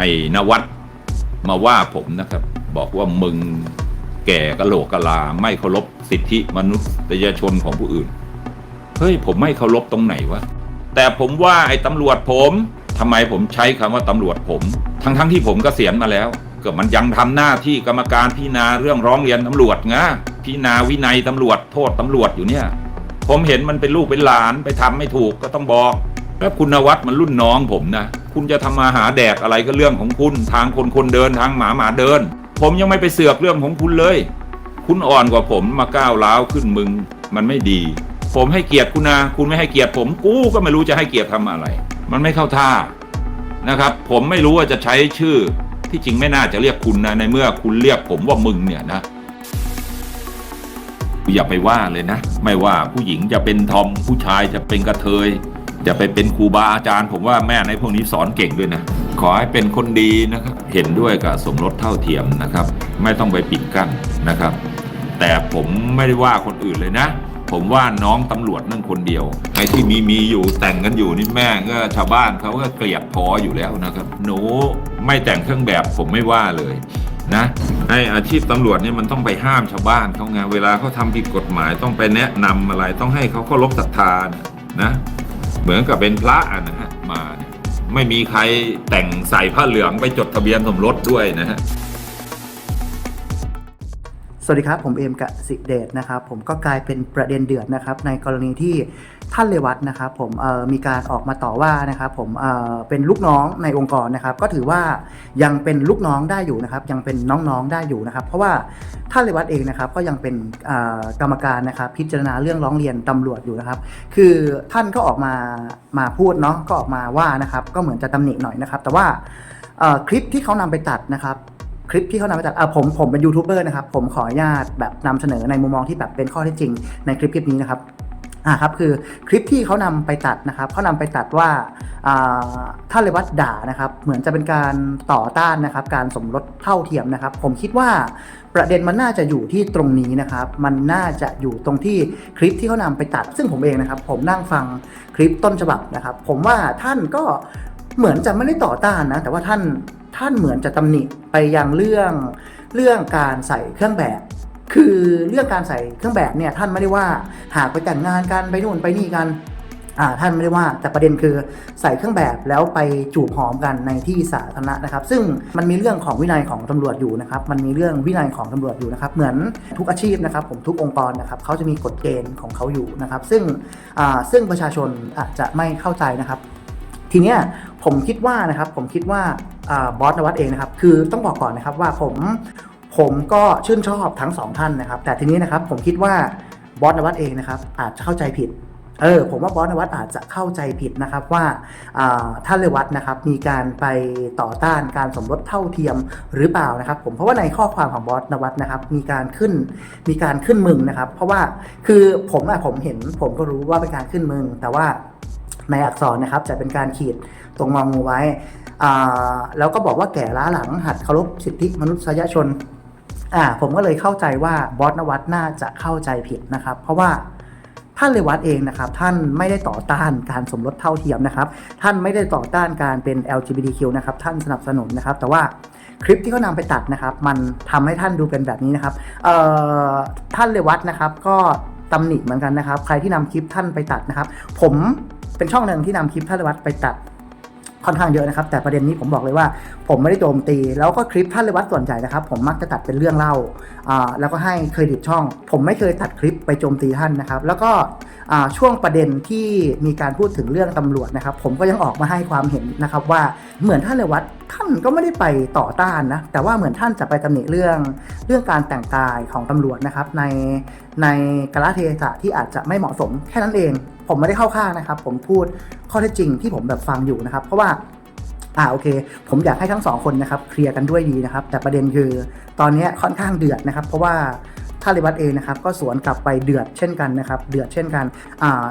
ไอ้นวัดมาว่าผมนะครับ บอกว่ามึงแก่กะโหลกกะลาไม่เคารพสิทธิมนุษยชนของผู้อื่น เฮ้ยผมไม่เคารพตรงไหนวะ แต่ผมว่าไอ้ตำรวจผมทำไมผมใช้คำว่าตำรวจผม ทั้งทั้งๆที่ผมกเกษียณมาแล้วก็มันยังทำหน้าที่กรรมการพิจารณาเรื่องร้องเรียนตำรวจไงพิจารณาวินัยตำรวจโทษตำรวจอยู่เนี่ย ผมเห็นมันเป็นลูกเป็นหลานไปทำไม่ถูกก็ต้องบอกแล้วคุณนวัดมันรุ่นน้องผมนะ คุณจะทำมาหาแดกอะไรก็เรื่องของคุณทางคนคนเดินทางหมาหมาเดิน ผมยังไม่ไปเสือกเรื่องของคุณเลย คุณอ่อนกว่าผมมาก้าวร้าวขึ้นมึง มันไม่ดี ผมให้เกียรติคุณนะคุณไม่ให้เกียรติผมกูก็ไม่รู้จะให้เกียรติทำอะไร มันไม่เข้าท่านะครับ ผมไม่รู้ว่าจะใช้ชื่อที่จริงไม่น่าจะเรียกคุณนะในเมื่อคุณเรียกผมว่ามึงเนี่ยนะอย่าไปว่าเลยนะ ไม่ว่าผู้หญิงจะเป็นทอมผู้ชายจะเป็นกระเทย จะไปเป็นครูบาอาจารย์ ผมว่าแม่ในพวกนี้สอนเก่งด้วยนะ ขอให้เป็นคนดีนะครับ เห็นด้วยกับสมรสเท่าเทียมนะครับ ไม่ต้องไปปิดกั้นนะครับ แต่ผมไม่ได้ว่าคนอื่นเลยนะ ผมว่าน้องตำรวจนั่นคนเดียวไอ้ที่มีมีอยู่แต่งกันอยู่นี่แม่ก็ชาวบ้านเขาก็เกลียดพออยู่แล้วนะครับ หนูไม่แต่งเครื่องแบบผมไม่ว่าเลยนะในอาชีพตำรวจเนี่ยมันต้องไปห้ามชาวบ้านเขาไงเวลาเขาทำผิดกฎหมายต้องไปแนะนำอะไรต้องให้เขาเคารพศรัทธานะนะ เหมือนกับเป็นพระนะฮะมาไม่มีใครแต่งใส่ผ้าเหลืองไปจดทะเบียนสมรสด้วยนะฮะ สวัสดีครับ ผมเอมกสิเดชนะครับ ผมก็กลายเป็นประเด็นเดือดนะครับ ในกรณีที่ท่านเลวัตนะครับผมมีการออกมาต่อว่านะครับผมเเป็นลูกน้องในองค์กรนะครับ ก็ถือว่ายังเป็นลูกน้องได้อยู่นะครับ ยังเป็นน้องๆได้อยู่นะครับ เพราะว่าท่านเลวัตเองนะครับ ก็ยังเป็นกรรมการนะครับ พิจารณาเรื่องร้องเรียนตำรวจอยู่นะครับ คือท่านก็ออกมามาพูดเนาะก็ออกมาว่านะครับ ก็เหมือนจะตำหนิหน่อยนะครับ แต่ว่าคลิปที่เขานำไปตัดนะครับ คลิปที่เขานำไปตัดอะผมผมเป็นยูทูบเบอร์นะครับ ผมขออนุญาตแบบนำเสนอในมุมมองที่แบบเป็นข้อเท็จจริงในคลิปคลิปนี้นะครับ อ่าครับคือคลิปที่เขานำไปตัดนะครับเขานำไปตัดว่าอ่าท่านเลวัตด่านะครับ เหมือนจะเป็นการต่อต้านนะครับ การสมรสเท่าเทียมนะครับ ผมคิดว่าประเด็นมันน่าจะอยู่ที่ตรงนี้นะครับ มันน่าจะอยู่ตรงที่คลิปที่เขานำไปตัด ซึ่งผมเองนะครับ ผมนั่งฟังคลิปต้นฉบับนะครับ ผมว่าท่านก็เหมือนจะไม่ได้ต่อต้านนะ แต่ว่าท่าน ท่านเหมือนจะตำหนิไปยังเรื่องเรื่องการใส่เครื่องแบบ คือเรื่องการใส่เครื่องแบบเนี่ยท่านไม่ได้ว่าหากไปแต่งงานกันไปนู่นไปนี่กันอ่าท่านไม่ได้ว่าแต่ประเด็นคือใส่เครื่องแบบแล้วไปจูบหอมกันในที่สาธารณะนะครับ ซึ่งมันมีเรื่องของวินัยของตำรวจอยู่นะครับ มันมีเรื่องวินัยของตำรวจอยู่นะครับ เหมือนทุกอาชีพนะครับ ผมทุกองค์กรนะครับเขาจะมีกฎเกณฑ์ของเขาอยู่นะครับ ซึ่งอ่าซึ่งประชาชนอาจจะไม่เข้าใจนะครับ ทีเนี้ยผมคิดว่านะครับผมคิดว่าอบอสนวัตเองนะครับคือต้องบอกก่อนนะครับว่าผมผมก็ชื่นชอบทั้งสองท่านนะครับ แต่ทีนี้นะครับผมคิดว่าบอสนวัตเองนะครับอาจจะเข้าใจผิดเออผมว่าบอสนวัตอาจจะเข้าใจผิดนะครับว่าอ่าท่านเลวัตนะครับมีการไปต่อต้านการสมรสเท่าเทียมหรือเปล่านะครับ ผมเพราะว่าในข้อความของบอสนวัตนะครับมีการขึ้นมีการขึ้นมึงนะครับ เพราะว่าคือผมอะผมเห็นผมก็รู้ว่าเป็นการขึ้นมึง แต่ว่า ในอักษรนะครับจะเป็นการขีดตรงงองูไว้ แล้วก็บอกว่าแก่ล้าหลังหัดเคารพสิทธิมนุษยชนอ่าผมก็เลยเข้าใจว่าบอสนวัตน่าจะเข้าใจผิดนะครับ เพราะว่าท่านเลวัตเองนะครับ ท่านไม่ได้ต่อต้านการสมรสเท่าเทียมนะครับ ท่านไม่ได้ต่อต้านการเป็น LGBTQ นะครับ ท่านสนับสนุนนะครับ แต่ว่าคลิปที่เขานำไปตัดนะครับ มันทำให้ท่านดูเป็นแบบนี้นะครับเอ่อท่านเลวัตนะครับ ก็ตำหนิเหมือนกันนะครับ ใครที่นำคลิปท่านไปตัดนะครับ ผม เป็นช่องหนึ่งที่นำคลิปท่านเลวัตไปตัดค่อนข้างเยอะนะครับ แต่ประเด็นนี้ผมบอกเลยว่า ผมไม่ได้โจมตี แล้วก็คลิปท่านเลวัตส่วนใหญ่นะครับ ผมมักจะตัดเป็นเรื่องเล่า แล้วก็ให้เครดิตช่อง ผมไม่เคยตัดคลิปไปโจมตีท่านนะครับ แล้วก็ช่วงประเด็นที่มีการพูดถึงเรื่องตำรวจนะครับ ผมก็ยังออกมาให้ความเห็นนะครับว่าเหมือนท่านเลวัตท่านก็ไม่ได้ไปต่อต้านนะแต่ว่าเหมือนท่านจะไปตำหนิเรื่องเรื่องการแต่งกายของตำรวจนะครับ ในในกาลเทศะที่อาจจะไม่เหมาะสมแค่นั้นเอง ผมไม่ได้เข้าข้างนะครับ ผมพูดข้อเท็จจริงที่ผมแบบฟังอยู่นะครับ เพราะว่า อ่าโอเค ผมอยากให้ทั้งสองคนนะครับเคลียร์กันด้วยดีนะครับ แต่ประเด็นคือตอนนี้ค่อนข้างเดือดนะครับ เพราะว่า ท่านเลวัตเองนะครับก็สวนกลับไปเดือดเช่นกันนะครับเดือดเช่นกัน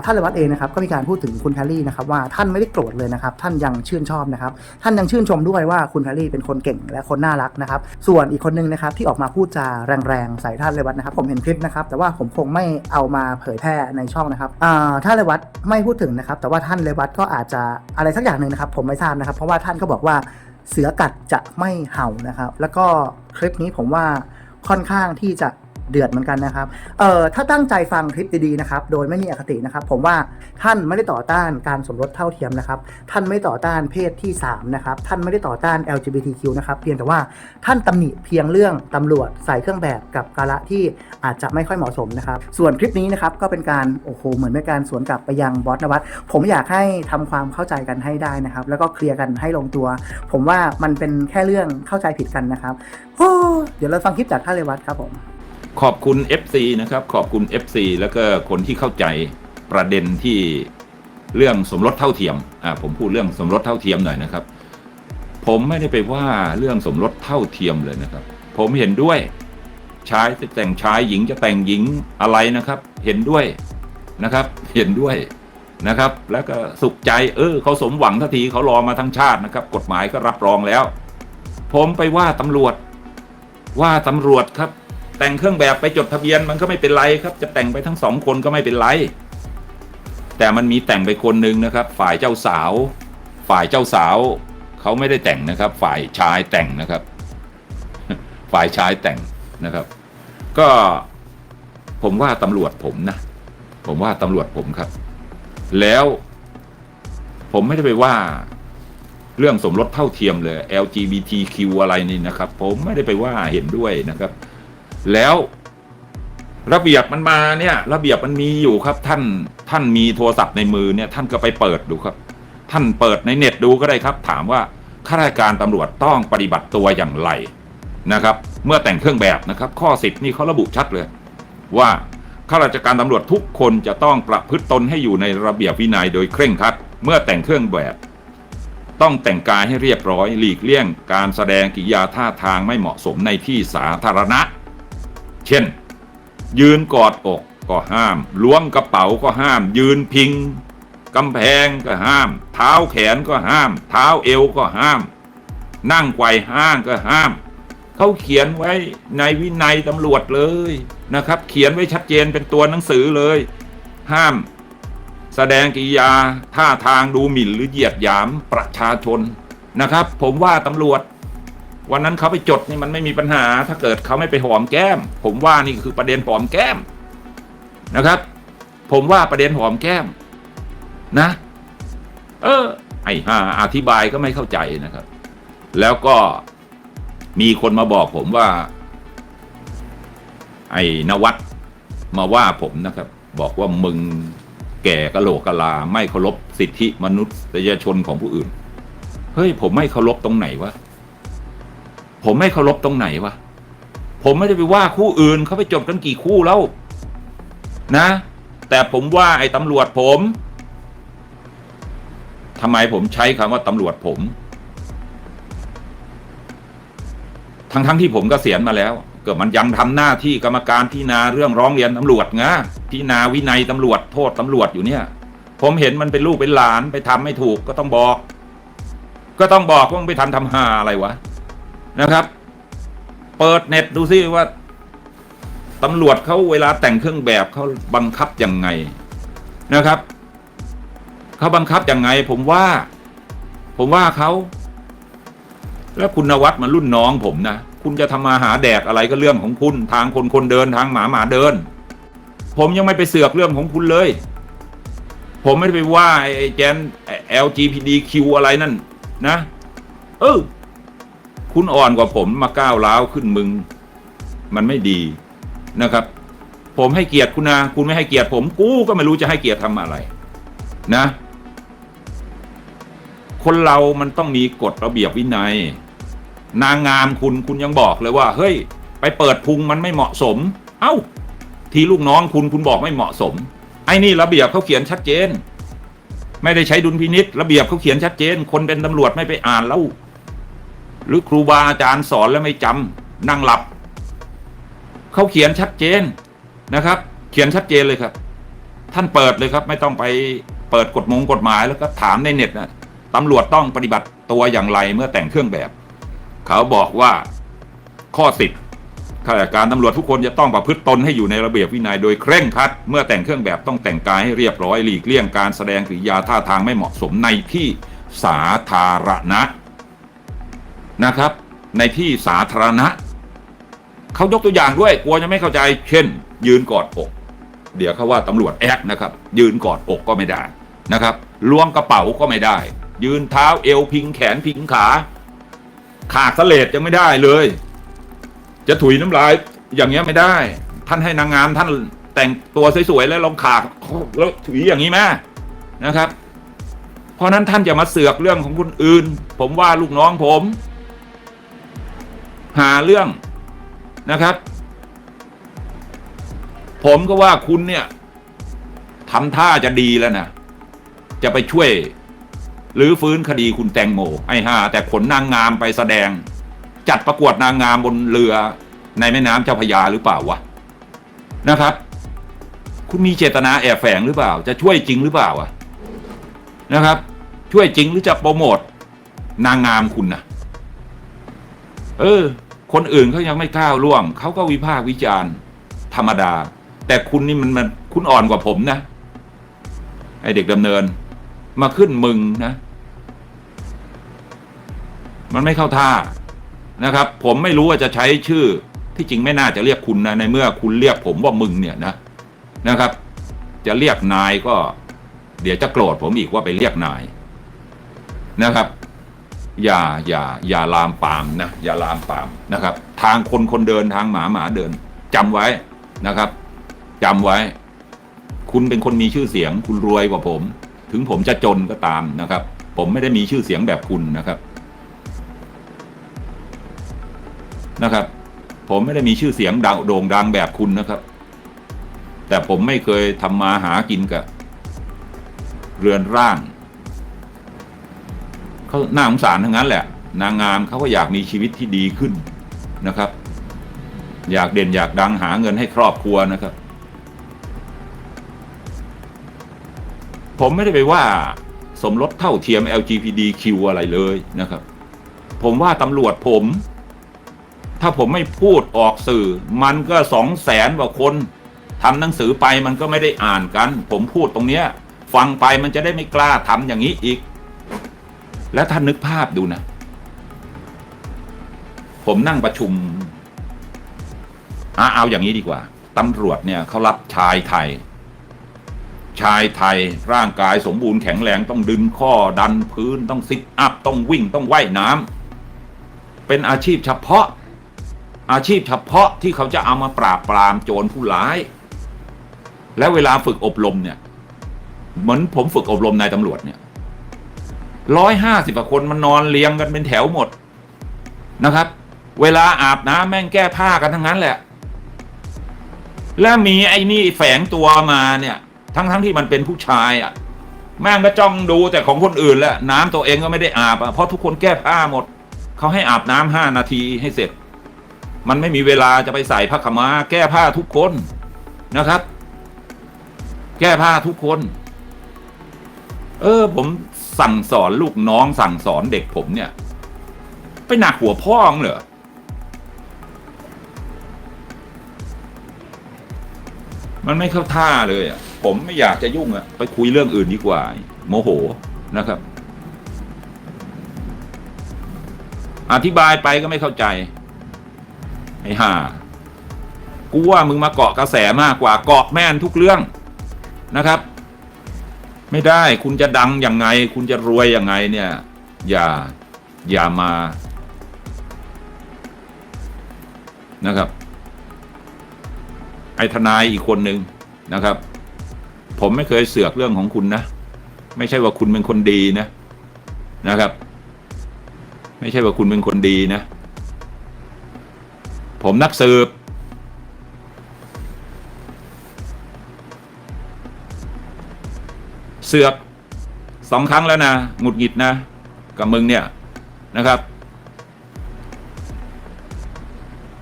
ท่านเลวัตเองนะครับก็มีการพูดถึงคุณแพรรี่นะครับว่าท่านไม่ได้โกรธเลยนะครับท่านยังชื่นชอบนะครับท่านยังชื่นชมด้วยว่าคุณแพรรี่เป็นคนเก่งและคนน่ารักนะครับส่วนอีกคนนึงนะครับที่ออกมาพูดจาแรงๆใส่ท่านเลวัตนะครับผมเห็นคลิปนะครับแต่ว่าผมคงไม่เอามาเผยแพร่ในช่องนะครับท่านเลวัตไม่พูดถึงนะครับแต่ว่าท่านเลวัตก็อาจจะอะไรสักอย่างหนึ่งนะครับผมไม่ทราบนะครับเพราะว่าท่านก็บอกว่าเสือกัดจะไม่เห่านะครับ แล้วก็คลิปนี้ผมว่าค่อนข้างที่จะ เดือดเหมือนกันนะครับ เอ่อ ถ้าตั้งใจฟังคลิปดีๆนะครับ โดยไม่มีอคตินะครับ ผมว่าท่านไม่ได้ต่อต้านการสมรสเท่าเทียมนะครับ ท่านไม่ต่อต้านเพศที่ 3 นะครับ ท่านไม่ได้ต่อต้าน LGBTQ นะครับ เพียงแต่ว่าท่านตำหนิเพียงเรื่องตำรวจใส่เครื่องแบบกับกาละที่อาจจะไม่ค่อยเหมาะสมนะครับ ส่วนคลิปนี้นะครับก็เป็นการ โอ้โห เหมือนเป็นการสวนกลับไปยังบอสนวัตผมอยากให้ทำความเข้าใจกันให้ได้นะครับ แล้วก็เคลียร์กันให้ลงตัว ผมว่ามันเป็นแค่เรื่องเข้าใจผิดกันนะครับโอ้เดี๋ยวเราฟังคลิปจากท่านเรวัตครับผม ขอบคุณ FC นะครับ ขอบคุณ FC แล้วก็คนที่เข้าใจประเด็นที่เรื่องสมรสเท่าเทียมอ่าผมพูดเรื่องสมรสเท่าเทียมหน่อยนะครับ ผมไม่ได้ไปว่าเรื่องสมรสเท่าเทียมเลยนะครับ ผมเห็นด้วยชายจะแต่งชายหญิงจะแต่งหญิงอะไรนะครับ เห็นด้วยนะครับ เห็นด้วยนะครับ แล้วก็สุขใจเออเขาสมหวังทันทีเขารอมาทั้งชาตินะครับ กฎหมายก็รับรองแล้ว ผมไปว่าตำรวจว่าตำรวจครับ แต่งเครื่องแบบไปจดทะเบียนมันก็ไม่เป็นไรครับ จะแต่งไปทั้งสองคนก็ไม่เป็นไร แต่มันมีแต่งไปคนหนึ่งนะครับ ฝ่ายเจ้าสาว ฝ่ายเจ้าสาวเขาไม่ได้แต่งนะครับ ฝ่ายชายแต่งนะครับ ฝ่ายชายแต่งนะครับ ก็ผมว่าตำรวจผมนะ ผมว่าตำรวจผมครับ แล้วผมไม่ได้ไปว่าเรื่องสมรสเท่าเทียมเลย LGBTQ อะไรนี่นะครับ ผมไม่ได้ไปว่าเห็นด้วยนะครับ แล้วระเบียบมันมาเนี่ย ระเบียบมันมีอยู่ครับ ท่านท่านมีโทรศัพท์ในมือเนี่ย ท่านก็ไปเปิดดูครับ ท่านเปิดในเน็ตดูก็ได้ครับ ถามว่าข้าราชการตำรวจต้องปฏิบัติตัวอย่างไรนะครับ เมื่อแต่งเครื่องแบบนะครับ ข้อสิบนี่เขาระบุชัดเลย ว่าข้าราชการตำรวจทุกคนจะต้องประพฤติตนให้อยู่ในระเบียบวินัยโดยเคร่งครัด เมื่อแต่งเครื่องแบบ ต้องแต่งกายให้เรียบร้อย หลีกเลี่ยง การแสดงกิริยาท่าทางไม่เหมาะสมในที่สาธารณะ เช่น ยืนกอดอกก็ห้าม ล้วงกระเป๋าก็ห้าม ยืนพิงกำแพงก็ห้าม เท้าแขนก็ห้าม เท้าเอวก็ห้าม นั่งไกวห้างก็ห้าม เขาเขียนไว้ในวินัยตำรวจเลยนะครับ เขียนไว้ชัดเจนเป็นตัวหนังสือเลย ห้าม แสดงกิริยาท่าทางดูหมิ่นหรือเหยียดหยามประชาชนนะครับ ผมว่าตำรวจ วันนั้นเขาไปจดนี่มันไม่มีปัญหา ถ้าเกิดเขาไม่ไปหอมแก้ม ผมว่านี่คือประเด็นหอมแก้มนะครับ ผมว่าประเด็นหอมแก้มนะ เออ ไอ้ห่าอธิบายก็ไม่เข้าใจนะครับ แล้วก็มีคนมาบอกผมว่า ไอ้นวัดมาว่าผมนะครับ บอกว่ามึงแก่กะโหลกกะลา ไม่เคารพสิทธิมนุษยชนของผู้อื่น เฮ้ย ผมไม่เคารพตรงไหนวะ ผมไม่เคารพตรงไหนวะผมไม่ได้ไปว่าคู่อื่นเขาไปจบกันกี่คู่แล้วนะ แต่ผมว่าไอ้ตำรวจผมทำไมผมใช้คำว่าตำรวจผม ทั้งทั้งๆที่ผมก็เสียณมาแล้ว เกิดมันยังทำหน้าที่กรรมการพิจารณาเรื่องร้องเรียนตำรวจไงพิจารณาวินัยตำรวจโทษตำรวจอยู่เนี่ย ผมเห็นมันเป็นลูกเป็นหลานไปทำไม่ถูกก็ต้องบอก ก็ต้องบอกว่ามึงไปทำทำหาอะไรวะ นะครับ เปิดเน็ตดูซิว่าตำรวจเขาเวลาแต่งเครื่องแบบเขาบังคับยังไงนะครับเขาบังคับยังไง ผมว่า ผมว่าเขาแล้วคุณนวัดมันรุ่นน้องผมนะคุณจะทำมาหาแดกอะไรก็เรื่องของคุณทางคนคนเดินทางหมาหมาเดิน ผมยังไม่ไปเสือกเรื่องของคุณเลย ผมไม่ได้ไปว่าไอ้แกน LGBTQ อะไรนั่น นะ เออ คุณอ่อนกว่าผมมาก้าวร้าวขึ้นมึง มันไม่ดีนะครับ ผมให้เกียรติคุณนะคุณไม่ให้เกียรติผม กูก็ไม่รู้จะให้เกียรติทำอะไร นะ คนเรามันต้องมีกฎระเบียบวินัย นางงามคุณคุณยังบอกเลยว่า เฮ้ย ไปเปิดพุงมันไม่เหมาะสม เอ้า ทีลูกน้องคุณคุณบอกไม่เหมาะสม ไอ้นี่ระเบียบเขาเขียนชัดเจน ไม่ได้ใช้ดุลพินิษระเบียบเขาเขียนชัดเจน คนเป็นตำรวจไม่ไปอ่านแล้ว หรือครูบาอาจารย์สอนแล้วไม่จำนั่งหลับ เขาเขียนชัดเจนนะครับ เขียนชัดเจนเลยครับ ท่านเปิดเลยครับ ไม่ต้องไปเปิดกฎมงกฎหมายแล้วก็ถามในเน็ตนะตำรวจต้องปฏิบัติตัวอย่างไรเมื่อแต่งเครื่องแบบ เขาบอกว่าข้อสิบข้าราชการตำรวจทุกคนจะต้องประพฤติตนให้อยู่ในระเบียบวินัยโดยเคร่งครัด เมื่อแต่งเครื่องแบบต้องแต่งกายให้เรียบร้อยหลีกเลี่ยงการแสดงกิริยาท่าทางไม่เหมาะสมในที่สาธารณะ นะครับ ในที่สาธารณะเขายกตัวอย่างด้วยกลัวจะไม่เข้าใจ เช่น ยืนกอดอก เดี๋ยวเขาว่าตำรวจแอกนะครับ ยืนกอดอกก็ไม่ได้นะครับล้วงกระเป๋าก็ไม่ได้ ยืนเท้าเอวพิงแขนพิงขาขาดสเลดยังไม่ได้เลย จะถุยน้ำลายอย่างเงี้ยไม่ได้ ท่านให้นางงามท่านแต่งตัวสวยๆแล้วลองขาดแล้วถุยอย่างนี้ไหมนะครับ เพราะฉะนั้นท่านจะมาเสือกเรื่องของคนอื่น ผมว่าลูกน้องผม หาเรื่องนะครับ ผมก็ว่าคุณเนี่ยทำท่าจะดีแล้วนะจะไปช่วยหรือฟื้นคดีคุณแตงโมไอ้ห่าแต่ขนนางงามไปแสดง จัดประกวดนางงามบนเรือในแม่น้ำเจ้าพยาหรือเปล่าวะนะครับ คุณมีเจตนาแอบแฝงหรือเปล่า จะช่วยจริงหรือเปล่าอะนะครับ ช่วยจริงหรือจะโปรโมทนางงามคุณนะ เออ คนอื่นเขายังไม่ก้าวล่วงเขาก็วิพากษ์วิจารณ์ ธรรมดา แต่คุณนี่มันมันคุณอ่อนกว่าผมนะไอเด็กดำเนิน มาขึ้นมึงนะ มันไม่เข้าท่านะครับ ผมไม่รู้ว่าจะใช้ชื่อที่จริงไม่น่าจะเรียกคุณนะในเมื่อคุณเรียกผมว่ามึงเนี่ยนะนะครับ จะเรียกนายก็ เดี๋ยวจะโกรธผมอีกว่าไปเรียกนายนะครับ อย่าอย่าอย่าลามปามนะอย่าลามปามนะครับ ทางคนคนเดินทางหมาหมาเดินจำไว้นะครับจำไว้ คุณเป็นคนมีชื่อเสียง คุณรวยกว่าผม ถึงผมจะจนก็ตามนะครับ ผมไม่ได้มีชื่อเสียงแบบคุณนะครับนะครับ ผมไม่ได้มีชื่อเสียงดังโด่งดังแบบคุณนะครับ แต่ผมไม่เคยทำมาหากินกับ เรือนร่าง เขาหน่าสงสารทั้งนั้นแหละ นางงามเขาก็อยากมีชีวิตที่ดีขึ้นนะครับ อยากเด่นอยากดังหาเงินให้ครอบครัวนะครับ ผมไม่ได้ไปว่าสมรสเท่าเทียม LGBTQ อะไรเลยนะครับ ผมว่าตำรวจผม ถ้าผมไม่พูดออกสื่อ มันก็สองแสนกว่าคนทำหนังสือไปมันก็ไม่ได้อ่านกัน ผมพูดตรงเนี้ย ฟังไปมันจะได้ไม่กล้าทำอย่างนี้อีก แล้วท่านนึกภาพดูนะ ผมนั่งประชุมอะเอาอย่างนี้ดีกว่าตำรวจเนี่ยเขารับชายไทย ชายไทยร่างกายสมบูรณ์แข็งแรงต้องดึงข้อดันพื้นต้องซิทอัพ ต้องวิ่งต้องว่ายน้ำเป็นอาชีพเฉพาะ อาชีพเฉพาะที่เขาจะเอามาปราบปรามโจรผู้ร้าย แล้วเวลาฝึกอบรมเนี่ย เหมือนผมฝึกอบรมนายตำรวจเนี่ย ร้อยห้าสิบกว่าคนมันนอนเรียงกันเป็นแถวหมดนะครับ เวลาอาบน้ำแม่งแก้ผ้ากันทั้งนั้นแหละ แล้วมีไอ้นี่แฝงตัวมาเนี่ย ทั้งทั้งที่มันเป็นผู้ชายอะ แม่งก็จ้องดูแต่ของคนอื่นแหละน้ำตัวเองก็ไม่ได้อาบอะเพราะทุกคนแก้ผ้าหมด เขาให้อาบน้ำห้านาทีให้เสร็จ มันไม่มีเวลาจะไปใส่ผ้าขมาแก้ผ้าทุกคนนะครับ แก้ผ้าทุกคน เออผม สั่งสอนลูกน้องสั่งสอนเด็กผมเนี่ย ไปหนักหัวพ่องเหรอมันไม่เข้าท่าเลยอะ ผมไม่อยากจะยุ่งอะ ไปคุยเรื่องอื่นดีกว่า โมโหนะครับ อธิบายไปก็ไม่เข้าใจ ไอ้ห่ากูว่ามึงมาเกาะกระแสมากกว่าเกาะแม่นทุกเรื่องนะครับ ไม่ได้คุณจะดังยังไง คุณจะรวยยังไงเนี่ย อย่าอย่ามานะครับ ไอ้ทนายอีกคนหนึ่งนะครับ ผมไม่เคยเสือกเรื่องของคุณนะ ไม่ใช่ว่าคุณเป็นคนดีนะนะครับ ไม่ใช่ว่าคุณเป็นคนดีนะ ผมนักสืบ เสือกสองครั้งแล้วนะหงุดหงิดนะ กับมึงเนี่ยนะครับ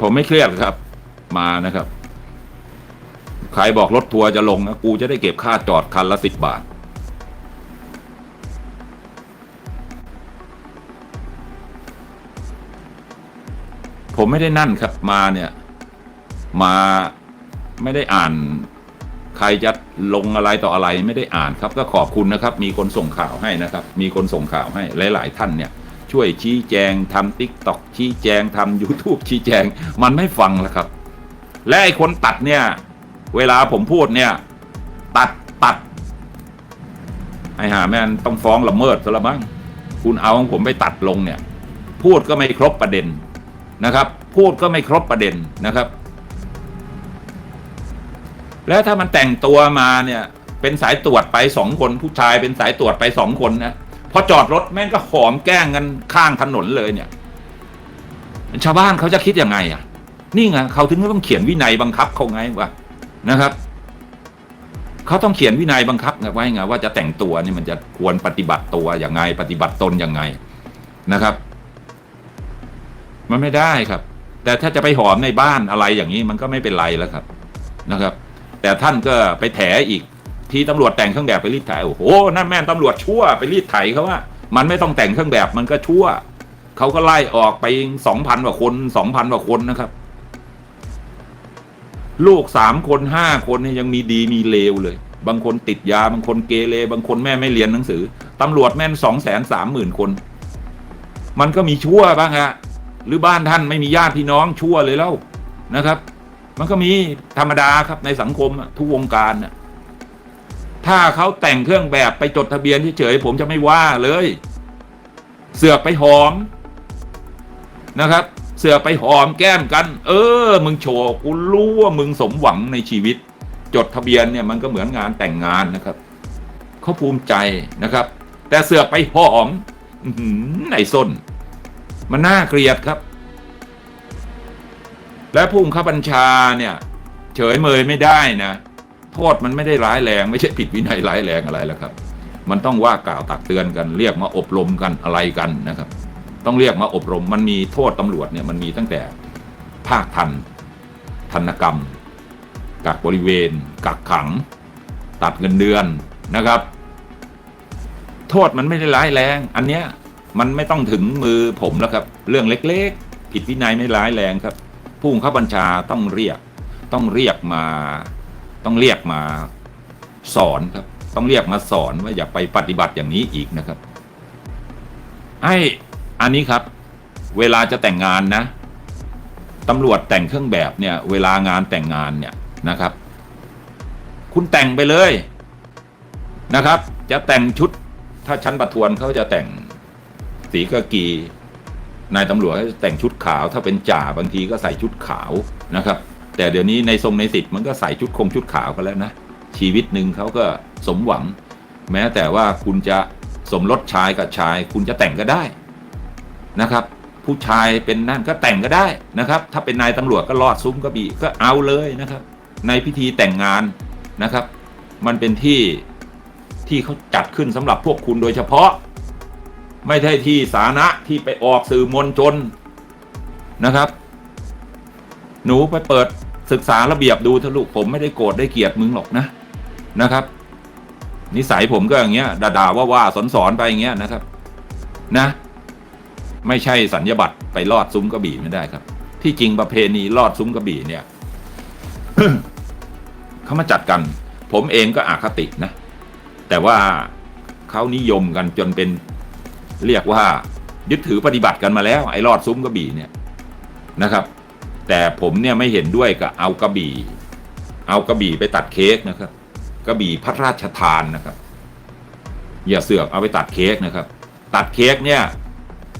ผมไม่เครียดครับ มานะครับ ใครบอกรถทัวร์จะลงนะกูจะได้เก็บค่าจอดคันละสิบบาท ผมไม่ได้นั่นครับมาเนี่ย มาไม่ได้อ่าน ใครจะลงอะไรต่ออะไรไม่ได้อ่านครับ ก็ขอบคุณนะครับ มีคนส่งข่าวให้นะครับ มีคนส่งข่าวให้หลาย ๆ ท่านเนี่ยช่วยชี้แจงทำติ๊กต็อกชี้แจงทำ YouTube ชี้แจง มันไม่ฟังแล้วครับ และไอ้คนตัดเนี่ย เวลาผมพูดเนี่ย ตัดตัด ไอ้หาแม่นต้องฟ้องละเมิดซะละมั้งคุณเอาของผมไปตัดลงเนี่ย พูดก็ไม่ครบประเด็นนะครับ พูดก็ไม่ครบประเด็นนะครับ แล้วถ้ามันแต่งตัวมาเนี่ย เป็นสายตรวจไปสองคนผู้ชายเป็นสายตรวจไปสองคนนะพอจอดรถแม่งก็หอมแกล้งกันข้างถนนเลยเนี่ย ชาวบ้านเขาจะคิดยังไงอะ นี่ไงเขาถึงต้องเขียนวินัยบังคับเขาไงวะนะครับเขาต้องเขียนวินัยบังคับไว้ไงว่าจะแต่งตัวนี่มันจะควรปฏิบัติตัวอย่างไง ปฏิบัติตนยังไงนะครับ มันไม่ได้ครับ แต่ถ้าจะไปหอมในบ้านอะไรอย่างนี้มันก็ไม่เป็นไรแล้วครับนะครับ แต่ท่านก็ไปแถอีกที่ตำรวจแต่งเครื่องแบบไปรีดไถโอ้โหนั่นแม่นตำรวจชั่วไปรีดไถเขาว่า มันไม่ต้องแต่งเครื่องแบบมันก็ชั่วเขาก็ไล่ออกไปสองพันกว่าคนสองพันกว่าคนนะครับ ลูกสามคนห้าคนเนี่ยยังมีดีมีเลวเลย บางคนติดยาบางคนเกเรบางคนแม่ไม่เรียนหนังสือตำรวจแม่นสองแสนสามหมื่นคน มันก็มีชั่วบ้างฮะหรือบ้านท่านไม่มีญาติพี่น้องชั่วเลยแล้วนะครับ มันก็มีธรรมดาครับในสังคมทุกวงการน่ะถ้าเขาแต่งเครื่องแบบไปจดทะเบียนเฉยๆผมจะไม่ว่าเลย เสือกไปหอมนะครับ เสือกไปหอมแก้มกัน เออ มึงโชว์กูรู้ว่ามึงสมหวังในชีวิต จดทะเบียนเนี่ยมันก็เหมือนงานแต่งงานนะครับเขาภูมิใจนะครับ แต่เสือกไปหอมอื้อหือไอ้ส้น มันน่าเกลียดครับ และผู้บังคับบัญชาเนี่ย เฉยเมยไม่ได้นะโทษมันไม่ได้ร้ายแรง ไม่ใช่ผิดวินัยร้ายแรงอะไรแล้วครับ มันต้องว่ากล่าวตักเตือนกัน เรียกมาอบรมกันอะไรกันนะครับ ต้องเรียกมาอบรมมันมีโทษตำรวจเนี่ยมันมีตั้งแต่ภาคทันทันกรรม กักบริเวณ กักขัง ตัดเงินเดือนนะครับ โทษมันไม่ได้ร้ายแรง อันเนี้ยมันไม่ต้องถึงมือผมแล้วครับ เรื่องเล็ก ๆ ผิดวินัยไม่ร้ายแรงครับ ผู้บังคับบัญชาต้องเรียกต้องเรียกมาต้องเรียกมาสอนครับ ต้องเรียกมาสอนว่าอย่าไปปฏิบัติอย่างนี้อีกนะครับไอ้อันนี้ครับ เวลาจะแต่งงานนะตำรวจแต่งเครื่องแบบเนี่ย เวลางานแต่งงานเนี่ยนะครับ คุณแต่งไปเลยนะครับ จะแต่งชุดถ้าชั้นประทวนเขาจะแต่งสีกากี นายตำรวจจะแต่งชุดขาว ถ้าเป็นจ่าบางทีก็ใส่ชุดขาวนะครับ แต่เดี๋ยวนี้ในทรงในสิทธิ์มันก็ใส่ชุดคงชุดขาวกันแล้วนะชีวิตหนึ่งเขาก็สมหวัง แม้แต่ว่าคุณจะสมรสชายกับชาย คุณจะแต่งก็ได้นะครับ ผู้ชายเป็นนั่นก็แต่งก็ได้นะครับ ถ้าเป็นนายตำรวจก็รอดซุ้มกระบี่ก็เอาเลยนะครับ ในพิธีแต่งงานนะครับ มันเป็นที่ที่เขาจัดขึ้นสำหรับพวกคุณโดยเฉพาะ ไม่ใช่ที่สาธารณะที่ไปออกสื่อมวลชนนะครับ หนูไปเปิดศึกษาระเบียบดูเถอะลูกผมไม่ได้โกรธได้เกลียดมึงหรอกนะนะครับ นิสัยผมก็อย่างเงี้ยด่าๆว่าว่าสอนสอนๆไปอย่างเงี้ยนะครับ นะ ไม่ใช่สัญญาบัตรไปลอดซุ้มกระบี่ไม่ได้ครับ ที่จริงประเพณีลอดซุ้มกระบี่เนี่ยเขามาจัดกัน ผมเองก็อาคตินะ แต่ว่าเขานิยมกันจนเป็น เรียกว่ายึดถือปฏิบัติกันมาแล้วไอ้ลอดซุ้มกระบี่เนี่ยนะครับ แต่ผมเนี่ยไม่เห็นด้วยกับเอากระบี่ เอากระบี่ไปตัดเค้กนะครับ กระบี่พระราชทานนะครับ อย่าเสือกเอาไปตัดเค้กนะครับ ตัดเค้กเนี่ย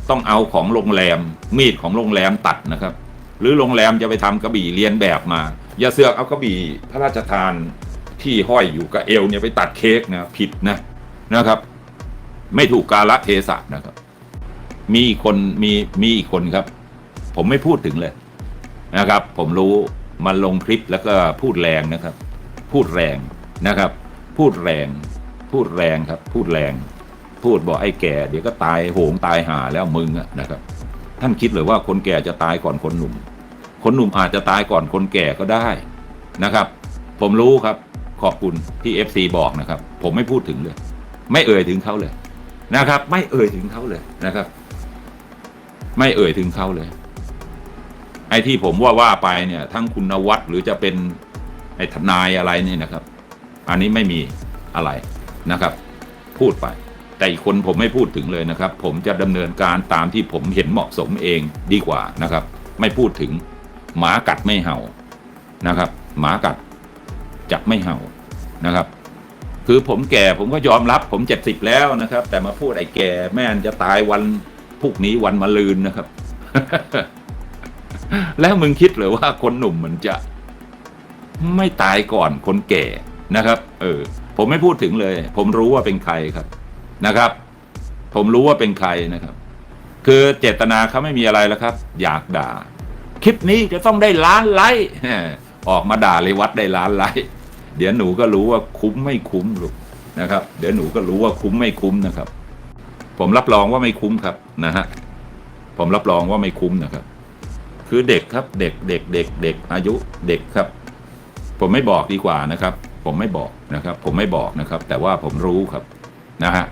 ต้องเอาของโรงแรมมีดของโรงแรมตัดนะครับ หรือโรงแรมจะไปทำกระบี่เรียนแบบมา อย่าเสือกเอากระบี่พระราชทานที่ห้อยอยู่กับเอวเนี่ยไปตัดเค้กนะผิดนะนะครับ ไม่ถูกกาลเทศะนะครับ มีอีกคนมีมีอีกคนครับ ผมไม่พูดถึงเลยนะครับ ผมรู้มันลงคลิปแล้วก็พูดแรงนะครับ พูดแรงนะครับ พูดแรง พูดแรงครับ พูดแรง พูดบอกไอ้แก่ เดี๋ยวก็ตายโหงตายหาแล้วมึงอะนะครับ ท่านคิดเลยว่าคนแก่จะตายก่อนคนหนุ่ม คนหนุ่มอาจจะตายก่อนคนแก่ก็ได้นะครับ ผมรู้ครับขอบคุณที่ FC บอกนะครับ ผมไม่พูดถึงเลย ไม่เอ่ยถึงเขาเลย นะครับ ไม่เอ่ยถึงเขาเลยนะครับ ไม่เอ่ยถึงเขาเลย ไอ้ที่ผมว่าว่าไปเนี่ย ทั้งคุณนวัดหรือจะเป็นไอ้ทนายอะไรนี่นะครับ อันนี้ไม่มีอะไรนะครับ พูดไป แต่อีกคนผมไม่พูดถึงเลยนะครับ ผมจะดำเนินการตามที่ผมเห็นเหมาะสมเองดีกว่านะครับ ไม่พูดถึง หมากัดไม่เห่านะครับ หมากัดจับไม่เห่านะครับ คือผมแก่ผมก็ยอมรับ ผมเจ็ดสิบแล้วนะครับ แต่มาพูดไอ้แก่แม่นจะตายวันพรุ่งนี้วันมะรืนนะครับ แล้วมึงคิดหรือว่าคนหนุ่มมันจะ ไม่ตายก่อนคนแก่นะครับ เออ ผมไม่พูดถึงเลย ผมรู้ว่าเป็นใครครับนะครับ ผมรู้ว่าเป็นใครนะครับ คือเจตนาเขาไม่มีอะไรแล้วครับ อยากด่า คลิปนี้จะต้องได้ล้านไลค์ออกมาด่าเลยวัดได้ล้านไลค์ เดี๋ยวหนูก็รู้ว่าคุ้มไม่คุ้มลูกนะครับ เดี๋ยวหนูก็รู้ว่าคุ้มไม่คุ้มนะครับ ผมรับรองว่าไม่คุ้มครับนะฮะผมรับรองว่าไม่คุ้มนะครับ คือเด็กครับเด็กเด็กเด็กเด็กอายุเด็กครับ ผมไม่บอกดีกว่านะครับ ผมไม่บอกนะครับ ผมไม่บอกนะครับ แต่ว่าผมรู้ครับนะฮะ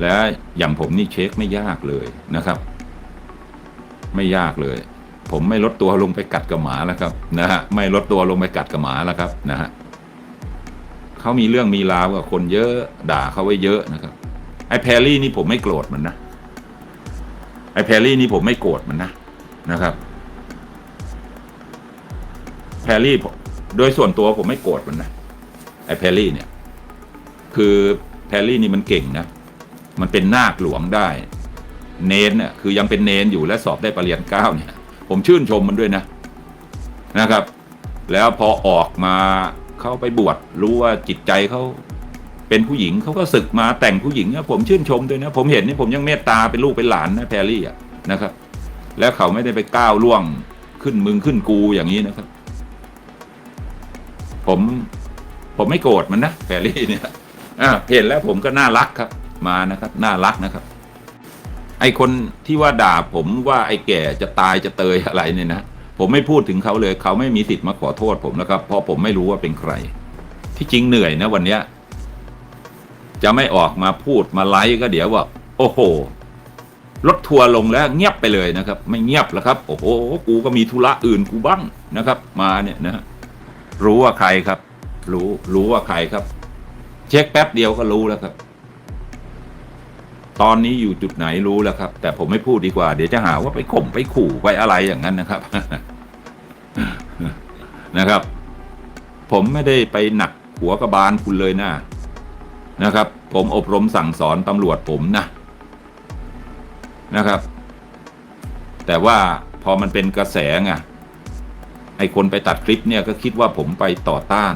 และอย่างผมนี่เช็คไม่ยากเลยนะครับ ไม่ยากเลย ผมไม่ลดตัวลงไปกัดกับหมาแล้วครับนะฮะไม่ลดตัวลงไปกัดกับหมาแล้วครับนะฮะเขามีเรื่องมีราวกับคนเยอะด่าเขาไว้เยอะนะครับไอ้แพรรี่นี่ผมไม่โกรธมันนะไอ้แพรรี่นี่ผมไม่โกรธมันนะนะครับแพรรี่โดยส่วนตัวผมไม่โกรธมันนะไอ้แพรรี่เนี่ย คือแพรรี่นี่มันเก่งนะมันเป็นนาคหลวงได้ เนนเนี่ยคือยังเป็นเนนอยู่และสอบได้ปรริญญาเก้าเนี่ย ผมชื่นชมมันด้วยนะนะครับ แล้วพอออกมาเขาไปบวชรู้ว่าจิตใจเขาเป็นผู้หญิงเขาก็ศึกมาแต่งผู้หญิงนะผมชื่นชมด้วยนะ ผมเห็นนี่ผมยังเมตตาเป็นลูกเป็นหลานนะแพรรี่อะนะครับ แล้วเขาไม่ได้ไปก้าวล่วงขึ้นมึงขึ้นกูอย่างนี้นะครับ ผมผมไม่โกรธมันนะแพรรี่เนี่ยอ่าเห็นแล้วผมก็น่ารักครับ มานะครับ น่ารักนะครับ ไอคนที่ว่าด่าผมว่าไอแก่จะตายจะเตยอะไรเนี่ยนะผมไม่พูดถึงเขาเลย เขาไม่มีสิทธิ์มาขอโทษผมนะครับ เพราะผมไม่รู้ว่าเป็นใคร ที่จริงเหนื่อยนะวันเนี้ยจะไม่ออกมาพูดมาไลฟ์ก็เดี๋ยวว่าโอ้โหรถทัวร์ลงแล้วเงียบไปเลยนะครับ ไม่เงียบแล้วครับโอ้โหกูก็มีธุระอื่นกูบ้างนะครับ มาเนี่ยนะฮะรู้ว่าใครครับ รู้รู้ว่าใครครับ เช็คแป๊บเดียวก็รู้แล้วครับ ตอนนี้อยู่จุดไหนรู้แล้วครับ แต่ผมไม่พูดดีกว่า เดี๋ยวจะหาว่าไปข่มไปขู่ไปอะไรอย่างนั้นนะครับ นะครับ ผมไม่ได้ไปหนักหัวกระบาลคุณเลยนะนะครับ ผมอบรมสั่งสอนตำรวจผมนะนะครับ แต่ว่าพอมันเป็นกระแสไงไอคนไปตัดคลิปเนี่ยก็คิดว่าผมไปต่อต้าน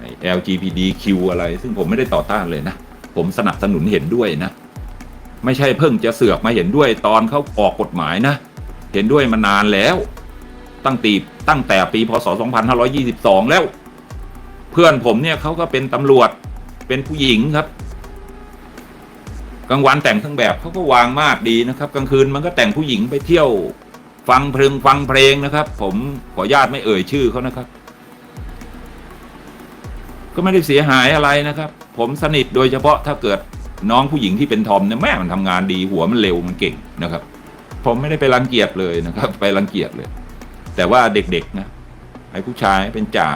ไอ้ LGBTQ อะไร ซึ่งผมไม่ได้ต่อต้านเลยนะ ผมสนับสนุนเห็นด้วยนะ ไม่ใช่เพิ่งจะเสือกมาเห็นด้วยตอนเขาออกกฎหมายนะ เห็นด้วยมานานแล้ว ตั้งตีตั้งแต่ปีพศ 2522 แล้ว เพื่อนผมเนี่ยเขาก็เป็นตำรวจเป็นผู้หญิงครับกลางวันแต่งเครื่องแบบเขาก็วางมากดีนะครับ กลางคืนมันก็แต่งผู้หญิงไปเที่ยว ฟังเพลงฟังเพลงนะครับ ผมขออนุญาตไม่เอ่ยชื่อเขานะครับ ก็ไม่ได้เสียหายอะไรนะครับ ผมสนิทโดยเฉพาะถ้าเกิด น้องผู้หญิงที่เป็นทอมเนี่ยแม่มันทำงานดีหัวมันเร็วมันเก่งนะครับ ผมไม่ได้ไปรังเกียจเลยนะครับ ไปรังเกียจเลย แต่ว่าเด็กๆนะไอ้ผู้ชายเป็นจ่า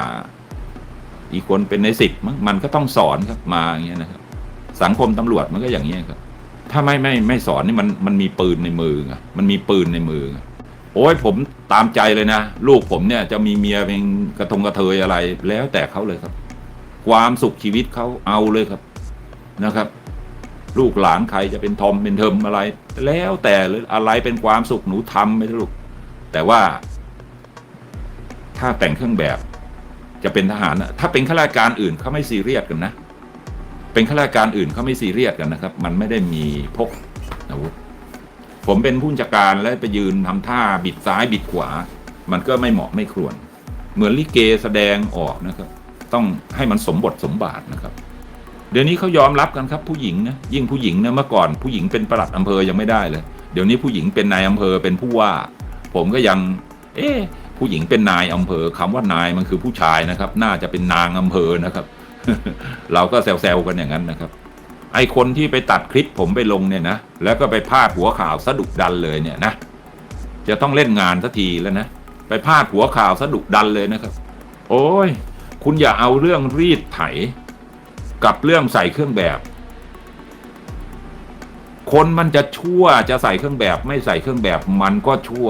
อีกคนเป็นในสิบมั้งมันก็ต้องสอนครับมาอย่างเงี้ยนะครับ สังคมตำรวจมันก็อย่างเงี้ยครับ ถ้าไม่ไม่ไม่สอนนี่มันมันมีปืนในมือไงมันมีปืนในมือไงโอ้ยผมตามใจเลยนะลูกผมเนี่ยจะมีเมียเป็นกระทงกระเทยอะไร แล้วแต่เขาเลยครับ ความสุขชีวิตเขาเอาเลยครับนะครับ ลูกหลานใครจะเป็นทอมเป็นเทอมอะไร แล้วแต่เลยออะไรเป็นความสุขหนูทำไปเถอะลูกแต่ว่า ถ้าแต่งเครื่องแบบ จะเป็นทหารถ้าเป็นข้าราชการอื่นเขาไม่ซีเรียสกันนะ เป็นข้าราชการอื่นเขาไม่ซีเรียสกันนะครับ มันไม่ได้มีพกอาวุธผมเป็นผู้จัดการแล้วไปยืนทำท่าบิดซ้ายบิดขวา มันก็ไม่เหมาะไม่ควร เหมือนลิเกแสดงออกนะครับ ต้องให้มันสมบทสมบาทนะครับ เดี๋ยวนี้เขายอมรับกันครับผู้หญิงนะยิ่งผู้หญิงนะเมื่อก่อนผู้หญิงเป็นประหลัดอำเภอยังไม่ได้เลย เดี๋ยวนี้ผู้หญิงเป็นนายอำเภอเป็นผู้ว่า ผมก็ยัง เอ๊ะผู้หญิงเป็นนายอำเภอคำว่านายมันคือผู้ชายนะครับ น่าจะเป็นนางอำเภอนะครับ เราก็แซวๆกันอย่างนั้นนะครับไอคนที่ไปตัดคลิปผมไปลงเนี่ยนะ แล้วก็ไปพาดหัวข่าวสะดุกดันเลยเนี่ยนะ จะต้องเล่นงานสักทีแล้วนะ ไปพาดหัวข่าวสะดุกดันเลยนะครับ โอ้ย คุณอย่าเอาเรื่องรีดไถ กับเรื่องใส่เครื่องแบบ คนมันจะชั่วจะใส่เครื่องแบบ ไม่ใส่เครื่องแบบมันก็ชั่ว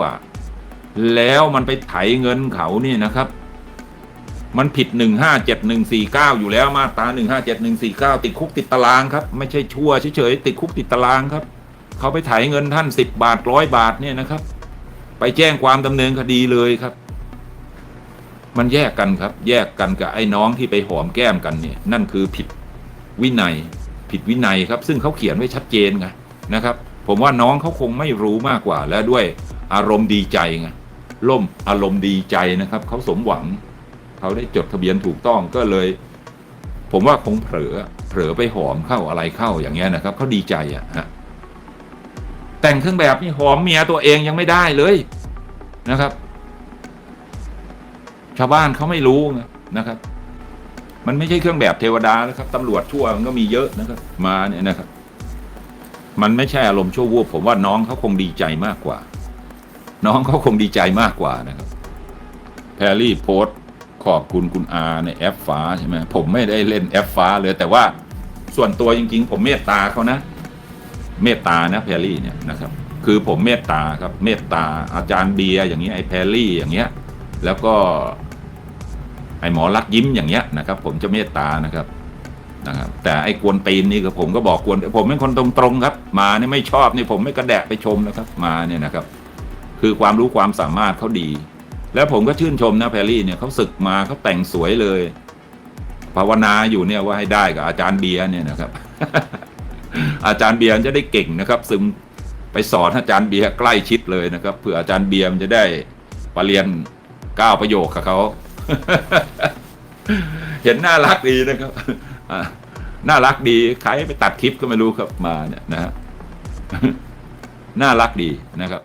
แล้วมันไปไถเงินเขานี่นะครับ มันผิดหนึ่งห้าเจ็ดหนึ่งสี่เก้าอยู่แล้วมาตราหนึ่งห้าเจ็ดหนึ่งสี่เก้าติดคุกติดตารางครับ ไม่ใช่ชั่วเฉยๆติดคุกติดตารางครับ เขาไปไถเงินท่านสิบบาทร้อยบาทเนี่ยนะครับ ไปแจ้งความดำเนินคดีเลยครับมันแยกกันครับ แยกกันกับไอ้น้องที่ไปหอมแก้มกันเนี่ย นั่นคือผิด วินัยผิดวินัยครับ ซึ่งเขาเขียนไว้ชัดเจนไงนะครับ ผมว่าน้องเขาคงไม่รู้มากกว่า และด้วยอารมณ์ดีใจไงล่มอารมณ์ดีใจนะครับเขาสมหวังเขาได้จดทะเบียนถูกต้องก็เลย ผมว่าคงเผลอเผลอไปหอมเข้าอะไรเข้าอย่างเงี้ยนะครับเขาดีใจอะฮะแต่งเครื่องแบบนี่หอมเมียตัวเองยังไม่ได้เลยนะครับ ชาวบ้านเขาไม่รู้นะครับ มันไม่ใช่เครื่องแบบเทวดานะครับตำรวจชั่วมันก็มีเยอะนะครับ มาเนี่ยนะครับ มันไม่ใช่อารมณ์ชั่ววูบผมว่าน้องเขาคงดีใจมากกว่า น้องเขาคงดีใจมากกว่านะครับแพรรี่โพสขอบคุณคุณอาในแอปฟ้าใช่ไหมผมไม่ได้เล่นแอปฟ้าเลยแต่ว่าส่วนตัวจริง ๆ ผมเมตตาเขานะ เมตตานะแพรรี่เนี่ยนะครับ คือผมเมตตาครับเมตตาอาจารย์เบียร์อย่างเงี้ยไอ้แพรรี่อย่างเงี้ย แล้วก็ ไอ้หมอรักยิ้มอย่างเงี้ยนะครับ ผมจะเมตตานะครับนะครับ แต่ไอ้กวนตีนนี่ก็ผมก็บอกกวนผมเป็นคนตรงๆครับ มาเนี่ยไม่ชอบนี่ผมไม่กระแดะไปชมนะครับ มาเนี่ยนะครับ คือความรู้ความสามารถเขาดี แล้วผมก็ชื่นชมนะแพรรี่เนี่ยเขาศึกมาเขาแต่งสวยเลยภาวนาอยู่เนี่ยว่าให้ได้กับอาจารย์เบียร์เนี่ยนะครับ อาจารย์เบียร์จะได้เก่งนะครับ ซึมไปสอนอาจารย์เบียร์ใกล้ชิดเลยนะครับเพื่ออาจารย์เบียร์มันจะได้ปรเรียนก้าวประโยคกับเขา เห็นน่ารักดีนะครับน่ารักดีใครไปตัดคลิปก็ไม่รู้ครับมาเนี่ยนะฮะน่ารักดีนะครับ